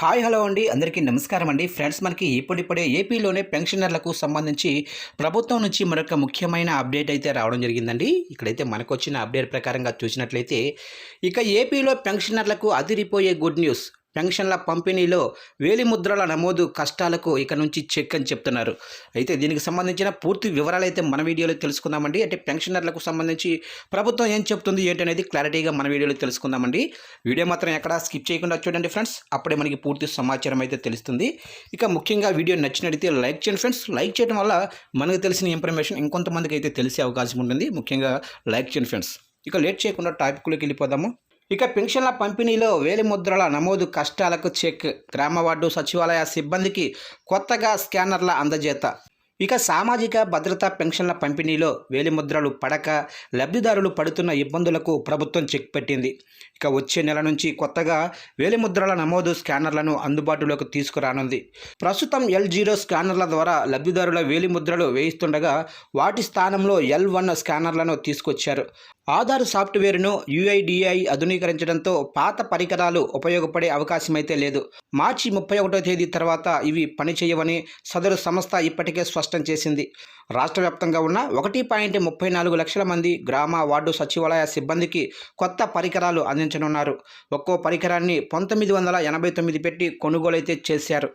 Hi hello అండి. అందరికీ నమస్కారం అండి. ఫ్రెండ్స్ మనకి ఇప్పుడిప్పుడే ఏపీలోనే పెన్షనర్లకు సంబంధించి ప్రభుత్వం నుంచి మరొక ముఖ్యమైన అప్డేట్ అయితే రావడం జరిగిందండి. ఇక్కడైతే మనకు వచ్చిన అప్డేట్ ప్రకారంగా చూసినట్లయితే ఇక ఏపీలో పెన్షనర్లకు అదిరిపోయే గుడ్ న్యూస్. పెన్షన్ల పంపిణీలో వేలిముద్రల నమోదు కష్టాలకు ఇక నుంచి చెక్ అని చెప్తున్నారు. అయితే దీనికి సంబంధించిన పూర్తి వివరాలు అయితే మన వీడియోలో తెలుసుకుందామండి. అంటే పెన్షనర్లకు సంబంధించి ప్రభుత్వం ఏం చెప్తుంది ఏంటనేది క్లారిటీగా మన వీడియోలో తెలుసుకుందామండి. వీడియో మాత్రం ఎక్కడ స్కిప్ చేయకుండా చూడండి ఫ్రెండ్స్. అప్పుడే మనకి పూర్తి సమాచారం అయితే తెలుస్తుంది. ఇక ముఖ్యంగా వీడియో నచ్చినట్లయితే లైక్ చేయండి ఫ్రెండ్స్. లైక్ చేయడం వల్ల మనకు తెలిసిన ఇన్ఫర్మేషన్ ఇంకొంతమందికి అయితే తెలిసే అవకాశం ఉంటుంది. ముఖ్యంగా లైక్ చేయండి ఫ్రెండ్స్. ఇక లేట్ చేయకుండా టాపిక్లోకి వెళ్ళిపోదాము. ఇక పెన్షన్ల పంపిణీలో వేలిముద్రల నమోదు కష్టాలకు చెక్. గ్రామ వార్డు సచివాలయ సిబ్బందికి కొత్తగా స్కానర్ల అందజేత. ఇక సామాజిక భద్రతా పెన్షన్ల పంపిణీలో వేలిముద్రలు పడక లబ్ధిదారులు పడుతున్న ఇబ్బందులకు ప్రభుత్వం చెక్ పెట్టింది. ఇక వచ్చే నెల నుంచి కొత్తగా వేలిముద్రల నమోదు స్కానర్లను అందుబాటులోకి తీసుకురానుంది. ప్రస్తుతం ఎల్ జీరో స్కానర్ల ద్వారా లబ్ధిదారుల వేలిముద్రలు వేయిస్తుండగా వాటి స్థానంలో ఎల్ వన్ స్కానర్లను తీసుకొచ్చారు. ఆధార్ సాఫ్ట్వేర్ను యుఐడిఐ ఆధునీకరించడంతో పాత పరికరాలు ఉపయోగపడే అవకాశమైతే లేదు. మార్చి ముప్పై ఒకటో తేదీ తర్వాత ఇవి పనిచేయవని సదరు సంస్థ ఇప్పటికే స్పష్టం చేసింది. రాష్ట్ర వ్యాప్తంగా ఉన్న ఒకటి పాయింట్ ముప్పై నాలుగు లక్షల మంది గ్రామ వార్డు సచివాలయ సిబ్బందికి కొత్త పరికరాలు అందించనున్నారు. ఒక్కో పరికరాన్ని పంతొమ్మిది వందల ఎనభై తొమ్మిది పెట్టి కొనుగోలు అయితే చేశారు.